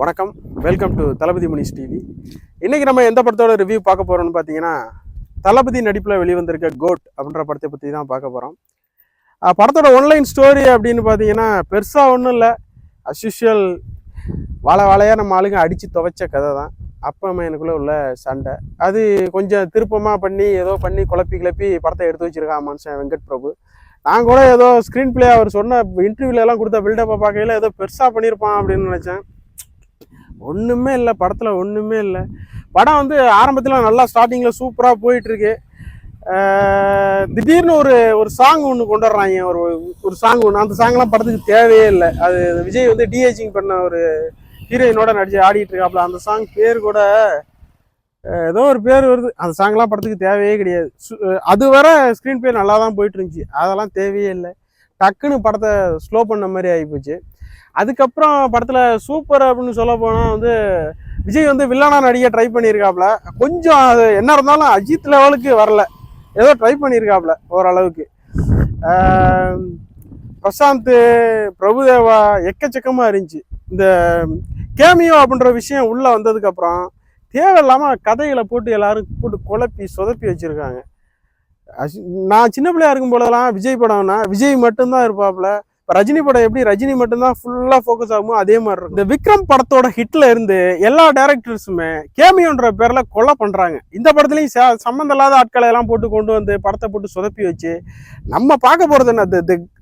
வணக்கம். Welcome to Thalapathy Munis TV இன்றைக்கி நம்ம எந்த படத்தோட ரிவ்யூ பார்க்க போகிறோன்னு பார்த்தீங்கன்னா தளபதி நடிப்பில் வெளிவந்திருக்க கோட் அப்படின்ற படத்தை பற்றி தான் பார்க்க போகிறோம் படத்தோட ஒன்லைன் ஸ்டோரி அப்படின்னு பார்த்தீங்கன்னா பெருசாக ஒன்றும் இல்லை. அஸ்யூஷுவல் வாழை வாழையாக நம்ம ஆளுங்க அடித்து துவைச்ச கதை தான். அப்பா அம்மையனுக்குள்ளே உள்ள சண்டை. அது கொஞ்சம் திருப்பமாக பண்ணி ஏதோ பண்ணி குழப்பி கிளப்பி படத்தை எடுத்து வச்சுருக்கான் மனுஷன் வெங்கட் பிரபு. நான் கூட ஏதோ ஸ்க்ரீன் பிளே அவர் சொன்ன இன்டர்வியூலலாம் கொடுத்த பில்டப்பை பார்க்கையில ஏதோ பெருசாக பண்ணியிருப்பான் அப்படின்னு நினச்சேன். ஒன்றுமே இல்லை படத்தில் ஒன்றுமே இல்லை. படம் வந்து ஆரம்பத்தில் நல்லா ஸ்டார்டிங்கில் சூப்பராக போயிட்டுருக்கு. திடீர்னு ஒரு ஒரு சாங் ஒன்று கொண்டு வர்றாங்க. ஒரு ஒரு சாங் ஒன்று அந்த சாங்லாம் படத்துக்கு தேவையே இல்லை. அது விஜய் வந்து டிஏஜிங் பண்ண ஒரு ஹீரோயினோட நடிச்சு ஆடிட்டு இருக்காப்ல. அந்த சாங் பேர் கூட ஏதோ ஒரு பேர் வருது. அந்த சாங்லாம் படத்துக்கு தேவையே கிடையாது. சு- அது வர ஸ்க்ரீன் பேர் நல்லா தான் போயிட்டு இருந்துச்சு அதெல்லாம் தேவையே இல்லை. டக்குன்னு படத்தை ஸ்லோ பண்ண மாதிரி ஆகிப்போச்சு அதுக்கப்புறம் படத்தில் சூப்பர் அப்படின்னு சொல்ல போனால் வந்து விஜய் வந்து வில்லனா நடிக்க ட்ரை பண்ணியிருக்காப்புல கொஞ்சம் அது என்ன இருந்தாலும் அஜித் லெவலுக்கு வரல. ஏதோ ட்ரை பண்ணியிருக்காப்ல ஓரளவுக்கு. பிரசாந்த் பிரபுதேவா எக்கச்சக்கமாக இருந்துச்சு. இந்த கேமியோ அப்படின்ற விஷயம் உள்ளே வந்ததுக்கப்புறம் தேவையில்லாமல் கதைகளை போட்டு எல்லாரும் போட்டு குழப்பி சொதப்பி வச்சுருக்காங்க. நான் சின்ன பிள்ளையா இருக்கும் பொழுதெல்லாம் விஜய் படம்னா விஜய் மட்டும்தான் இருப்பாப்புல இப்போ ரஜினி படம் எப்படி ரஜினி மட்டும்தான் ஃபுல்லாக ஃபோக்கஸ் ஆகுமோ அதே மாதிரி இருக்கும். இந்த விக்ரம் படத்தோட ஹிட்ல இருந்து எல்லா டேரக்டர்ஸுமே கேமியோன்ற பேரில் கொலை பண்ணுறாங்க இந்த படத்துலையும் ச- சம்மந்தம் இல்லாத ஆட்களை எல்லாம் போட்டு கொண்டு வந்து படத்தை போட்டு சொதப்பி வச்சு நம்ம பார்க்க போகிறது என்ன?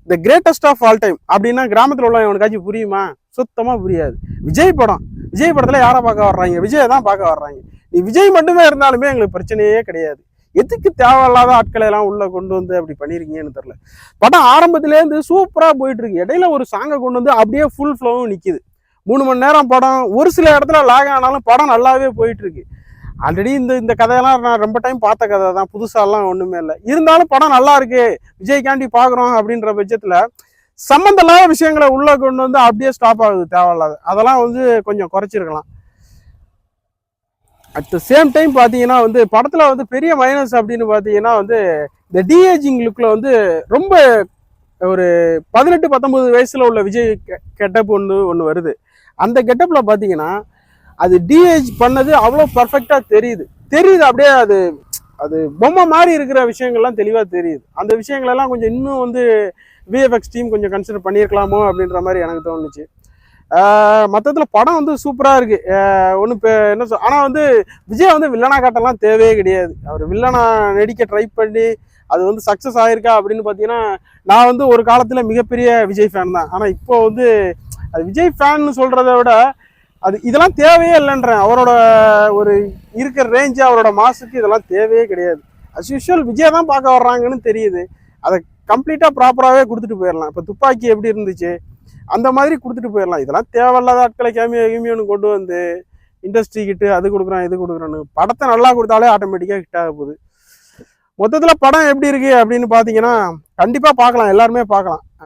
The greatest of all time அப்படின்னா கிராமத்தில் உள்ள இவனுக்காச்சும் புரியுமா? சுத்தமாக புரியாது. விஜய் படம். விஜய் படத்தில் யாரை பார்க்க வர்றாங்க? விஜய் தான் பார்க்க வர்றாங்க. நீ விஜய் மட்டுமே இருந்தாலுமே எங்களுக்கு பிரச்சனையே கிடையாது. எதுக்கு தேவையில்லாத ஆட்களை எல்லாம் உள்ள கொண்டு வந்து அப்படி பண்ணிருக்கீங்கன்னு தெரில படம் ஆரம்பத்திலேருந்து சூப்பராக போயிட்டு இருக்கு இடையில ஒரு சாங்கை கொண்டு வந்து அப்படியே ஃபுல் ஃப்ளோவும் நிற்கிது மூணு மணி நேரம் படம் ஒரு சில இடத்துல லாக் ஆனாலும் படம் நல்லாவே போயிட்டு இருக்கு ஆல்ரெடி இந்த இந்த கதையெல்லாம் நான் ரொம்ப டைம் பார்த்த கதை தான். புதுசாலாம் ஒன்றுமே இல்லை. இருந்தாலும் படம் நல்லா இருக்கு. விஜய்காண்டி பார்க்குறோம் அப்படின்ற பட்சத்தில் சம்மந்தமான விஷயங்களை உள்ளே கொண்டு வந்து அப்படியே ஸ்டாப் ஆகுது தேவையில்லாத. அதெல்லாம் வந்து கொஞ்சம் குறைச்சிருக்கலாம். அட் த சேம் டைம் பார்த்தீங்கன்னா வந்து படத்தில் வந்து பெரிய மைனஸ் அப்படின்னு பார்த்தீங்கன்னா வந்து இந்த டிஏஜிங் லுக்கில் வந்து ரொம்ப ஒரு பதினெட்டு பத்தொன்பது வயசில் உள்ள விஜய் கெட்டப் ஒன்று ஒன்று வருது. அந்த கெட்டப்பில் பார்த்தீங்கன்னா அது டிஏஜ் பண்ணது அவ்வளோ பர்ஃபெக்டாக தெரியுது. தெரியுது அப்படியே அது அது பொம்மை மாதிரி இருக்கிற விஷயங்கள்லாம் தெளிவாக தெரியுது. அந்த விஷயங்களெல்லாம் கொஞ்சம் இன்னும் வந்து விஎஃப்எக்ஸ் டீம் கொஞ்சம் கன்சிடர் பண்ணியிருக்கலாமோ அப்படின்ற மாதிரி எனக்கு தோணுச்சு. மொத்தத்தில் படம் வந்து சூப்பராக இருக்குது ஒன்றும் இப்போ என்ன சொல் ஆனால் வந்து விஜய் வந்து வில்லனா காட்டெல்லாம் தேவையே கிடையாது. அவர் வில்லனா நடிக்க ட்ரை பண்ணி அது வந்து சக்ஸஸ் ஆகிருக்கா அப்படின்னு பார்த்தீங்கன்னா நான் வந்து ஒரு காலத்தில் மிகப்பெரிய விஜய் ஃபேன் தான். ஆனால் இப்போ வந்து அது விஜய் ஃபேன்னு சொல்கிறத விட அது இதெல்லாம் தேவையே இல்லைன்றேன். அவரோட ஒரு இருக்கிற ரேஞ்சு அவரோட மாசுக்கு இதெல்லாம் தேவையே கிடையாது. அஸ் யூஷுவல் விஜய் தான் பார்க்க வர்றாங்கன்னு தெரியுது. அதை கம்ப்ளீட்டாக ப்ராப்பராகவே கொடுத்துட்டு போயிடலாம். இப்போ துப்பாக்கி எப்படி இருந்துச்சு? அந்த மாதிரி கொடுத்துட்டு போயிடலாம். இதெல்லாம் தேவையில்லாத ஆட்களை கேமியோ கேமியோன்னு கொண்டு வந்து இண்டஸ்ட்ரி கிட்டு அது கொடுக்குறான் இது கொடுக்குறான்னு படத்தை நல்லா கொடுத்தாலே ஆட்டோமேட்டிக்காக ஹிட் ஆக போகுது. மொத்தத்தில் படம் எப்படி இருக்கு அப்படின்னு பார்த்தீங்கன்னா கண்டிப்பாக பார்க்கலாம் எல்லாருமே பார்க்கலாம்